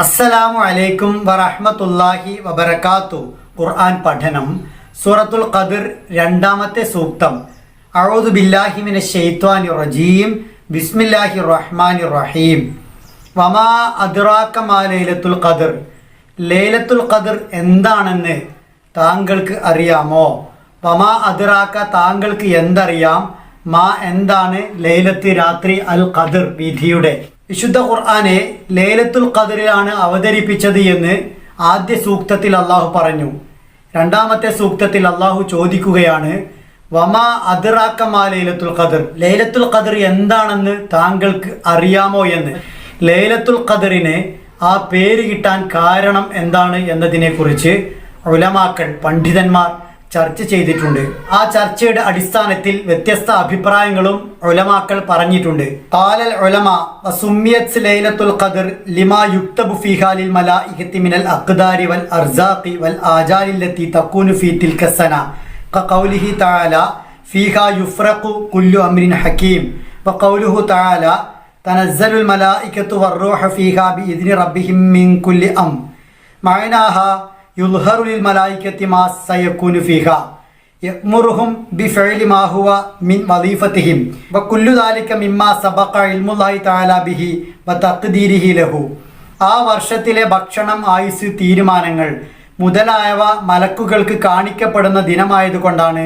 അസ്സലാമു അലൈക്കും വറഹ്മത്തുള്ളാഹി വബർക്കാത്തു ഖുർആൻ പഠനം. സൂറത്തുൽ ഖദർ രണ്ടാമത്തെ സൂക്തം. അഊദു ബില്ലാഹി മിനശ് ശൈത്വാനിർ റജീം. ബിസ്മില്ലാഹി റഹ്മാനിർ റഹീം. വമാ അദ്റാക മാ ലൈലത്തുൽ ഖദർ. ലൈലത്തുൽ ഖദർ എന്താണെന്ന് താങ്കൾക്ക് അറിയാമോ? വമാ അദ്റാക്ക താങ്കൾക്ക് എന്തറിയാം? മാ എന്താണ് ലൈലത്ത് രാത്രി അൽ ഖദർ വിധിയുടെ? വിശുദ്ധ ഖുർആനെ ലേലത്തുൽ ഖദറിലാണ് അവതരിപ്പിച്ചത് എന്ന് ആദ്യ സൂക്തത്തിൽ അള്ളാഹു പറഞ്ഞു. രണ്ടാമത്തെ സൂക്തത്തിൽ അള്ളാഹു ചോദിക്കുകയാണ് വമാ അതിറാക്കമാ ലൈലത്തുൽ ഖദർ? ലൈലത്തുൽ ഖദർ എന്താണെന്ന് താങ്കൾക്ക് അറിയാമോ എന്ന്? ലൈലത്തുൽ ഖദറിന് ആ പേര് കിട്ടാൻ കാരണം എന്താണ് എന്നതിനെക്കുറിച്ച് ഉലമാക്കൾ പണ്ഡിതന്മാർ ചർച്ച ചെയ്തിട്ടുണ്ട്. ആ ചർച്ചയുടെ അടിസ്ഥാനത്തിൽ വ്യത്യസ്ത അഭിപ്രായങ്ങളും ഒലമാക്കൾ പറഞ്ഞിട്ടുണ്ട്. കാലൽ ഒലമ സുമ്മിയത് ലൈലത്തുൽ ഖദർ ലിമാ യുക്തബു ഫിഹാലിൽ മലാഇഹത്തി മിനൽ അഖ്ദാരി വൽ അർസാഖി വൽ ആജാലില്ലത്തി തക്കൂനു ഫീ തിൽക്കസന കൗലിഹി തആല ഫീഹാ യുഫ്രഖു കുല്ലു അംരിൻ ഹക്കീം. വഖൗലുഹു തആല തനസ്സലുൽ മലായികത്തു വർ റൂഹു ഫീഹാ ബിഇദ്നി റബ്ബിഹിം മിൻ കുല്ലി അം. മഅനാഹ ലഹു. ആ വർഷത്തിലെ ഭക്ഷണം ആയുസ് തീരുമാനങ്ങൾ മുതലായവ മലക്കുകൾക്ക് കാണിക്കപ്പെടുന്ന ദിനമായതുകൊണ്ടാണ്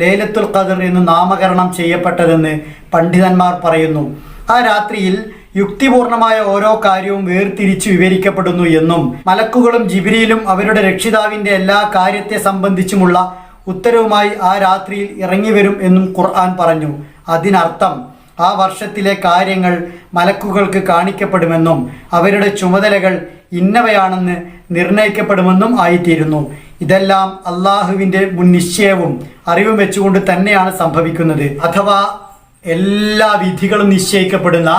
ലേലത്തുൽ ഖദർ എന്ന് നാമകരണം ചെയ്യപ്പെട്ടതെന്ന് പണ്ഡിതന്മാർ പറയുന്നു. ആ രാത്രിയിൽ യുക്തിപൂർണമായ ഓരോ കാര്യവും വേർതിരിച്ച് വിവരിക്കപ്പെടുന്നു എന്നും മലക്കുകളും ജിബിരിയിലും അവരുടെ രക്ഷിതാവിന്റെ എല്ലാ കാര്യത്തെ സംബന്ധിച്ചുമുള്ള ഉത്തരവുമായി ആ രാത്രിയിൽ ഇറങ്ങി വരും എന്നും ഖുർആൻ പറഞ്ഞു. അതിനർത്ഥം ആ വർഷത്തിലെ കാര്യങ്ങൾ മലക്കുകൾക്ക് കാണിക്കപ്പെടുമെന്നും അവരുടെ ചുമതലകൾ ഇന്നവയാണെന്ന് നിർണയിക്കപ്പെടുമെന്നും ആയിത്തീരുന്നു. ഇതെല്ലാം അള്ളാഹുവിന്റെ മുൻ നിശ്ചയവും അറിവും വെച്ചുകൊണ്ട് തന്നെയാണ് സംഭവിക്കുന്നത്. അഥവാ എല്ലാ വിധികളും നിശ്ചയിക്കപ്പെടുന്ന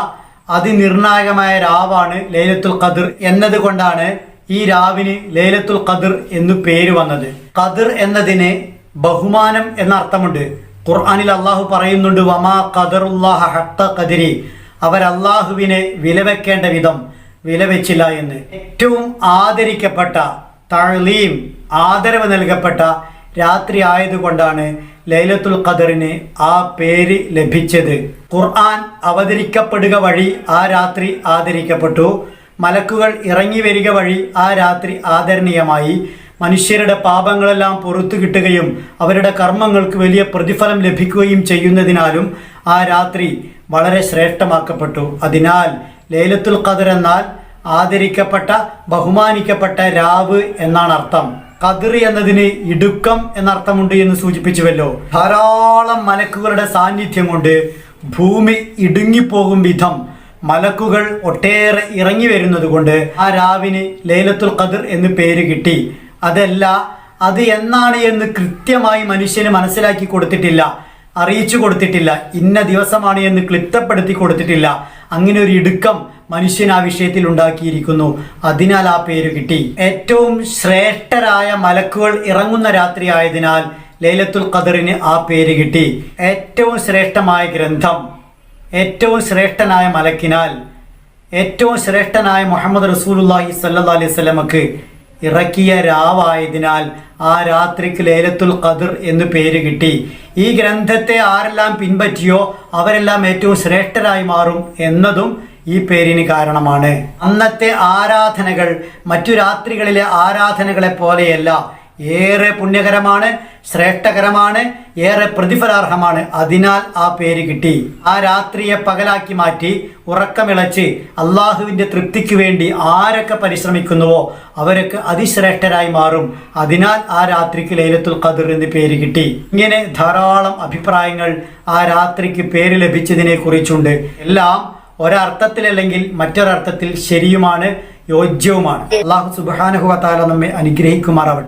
അതിനിർണായകമായ രാവാണ് ലൈലത്തുൽ ഖദർ എന്നതുകൊണ്ടാണ് ഈ രാവിന് ലൈലത്തുൽ ഖദർ എന്നു പേര് വന്നത്. ഖദർ എന്നതിന് ബഹുമാനം എന്ന അർത്ഥമുണ്ട് ഖുർആാനിൽ അള്ളാഹു പറയുന്നുണ്ട് വമാ ഖദറുല്ലാഹ ഹത്ത അവർ അള്ളാഹുവിനെ വിലവെക്കേണ്ട വിധം വിലവെച്ചില്ല എന്ന്. ഏറ്റവും ആദരിക്കപ്പെട്ട തഴലീം ആദരവ് നൽകപ്പെട്ട രാത്രി ആയതുകൊണ്ടാണ് ലൈലത്തുൽ ഖദറിന് ആ പേര് ലഭിച്ചത്. ഖുർആൻ അവതരിക്കപ്പെടുക വഴി ആ രാത്രി ആദരിക്കപ്പെട്ടു. മലക്കുകൾ ഇറങ്ങി വരിക വഴി ആ രാത്രി ആദരണീയമായി. മനുഷ്യരുടെ പാപങ്ങളെല്ലാം പുറത്തു കിട്ടുകയും അവരുടെ കർമ്മങ്ങൾക്ക് വലിയ പ്രതിഫലം ലഭിക്കുകയും ചെയ്യുന്നതിനാലും ആ രാത്രി വളരെ ശ്രേഷ്ഠമാക്കപ്പെട്ടു. അതിനാൽ ലൈലത്തുൽ ഖദർ എന്നാൽ ആദരിക്കപ്പെട്ട ബഹുമാനിക്കപ്പെട്ട രാവ് എന്നാണ് അർത്ഥം. ഖദർ എന്നതിന് ഇടുക്കം എന്നർത്ഥമുണ്ട് എന്ന് സൂചിപ്പിച്ചുവല്ലോ. ധാരാളം മലക്കുകളുടെ സാന്നിധ്യം കൊണ്ട് ഭൂമി ഇടുങ്ങിപ്പോകും വിധം മലക്കുകൾ ഒട്ടേറെ ഇറങ്ങി വരുന്നത് കൊണ്ട് ആ രാവിന് ലൈലത്തുൽ ഖദർ എന്ന് പേര് കിട്ടി. അതല്ല അത് എന്നാണ് എന്ന് കൃത്യമായി മനുഷ്യന് മനസ്സിലാക്കി കൊടുത്തിട്ടില്ല അറിയിച്ചു കൊടുത്തിട്ടില്ല ഇന്ന ദിവസമാണ് എന്ന് ക്ലിപ്തപ്പെടുത്തി കൊടുത്തിട്ടില്ല. അങ്ങനെ ഒരു ഇടുക്കം മനുഷ്യൻ ആ വിഷയത്തിൽ ഉണ്ടാക്കിയിരിക്കുന്നു. അതിനാൽ ആ പേര് കിട്ടി. ഏറ്റവും ശ്രേഷ്ഠരായ മലക്കുകൾ ഇറങ്ങുന്ന രാത്രി ആയതിനാൽ ലൈലത്തുൽ ഖദറിന് ആ പേര് കിട്ടി. ഏറ്റവും ശ്രേഷ്ഠമായ ഗ്രന്ഥം ഏറ്റവും ശ്രേഷ്ഠനായ മലക്കിനാൽ ഏറ്റവും ശ്രേഷ്ഠനായ മുഹമ്മദ് റസൂലുല്ലാഹി സല്ലാ അലൈഹി സ്വലമക്ക് ഇറക്കിയ രാവായതിനാൽ ആ രാത്രിക്ക് ലേലത്തുൽ ഖദർ എന്ന് പേര് കിട്ടി. ഈ ഗ്രന്ഥത്തെ ആരെല്ലാം പിൻപറ്റിയോ അവരെല്ലാം ഏറ്റവും ശ്രേഷ്ഠരായി മാറും എന്നതും ഈ പേരിന് കാരണമാണ്. അന്നത്തെ ആരാധനകൾ മറ്റു രാത്രികളിലെ ആരാധനകളെ പോലെയല്ല. ഏറെ പുണ്യകരമാണ് ശ്രേഷ്ഠകരമാണ് ഏറെ പ്രതിഫലാർഹമാണ്. അതിനാൽ ആ പേര് കിട്ടി. ആ രാത്രിയെ പകലാക്കി മാറ്റി ഉറക്കമിളച്ച് അള്ളാഹുവിന്റെ തൃപ്തിക്ക് വേണ്ടി ആരൊക്കെ പരിശ്രമിക്കുന്നുവോ അവരൊക്കെ അതിശ്രേഷ്ഠരായി മാറും. അതിനാൽ ആ രാത്രിക്ക് ലൈലത്തുൽ ഖദർ എന്ന് പേര് കിട്ടി. ഇങ്ങനെ ധാരാളം അഭിപ്രായങ്ങൾ ആ രാത്രിക്ക് പേര് ലഭിച്ചതിനെ കുറിച്ചുണ്ട്. എല്ലാം ഒരർത്ഥത്തിലല്ലെങ്കിൽ മറ്റൊരർത്ഥത്തിൽ ശരിയുമാണ് യോജ്യവുമാണ്. അള്ളാഹു സുബാനുഹുവ താല നമ്മെ അനുഗ്രഹിക്കുമാറാവട്ടെ.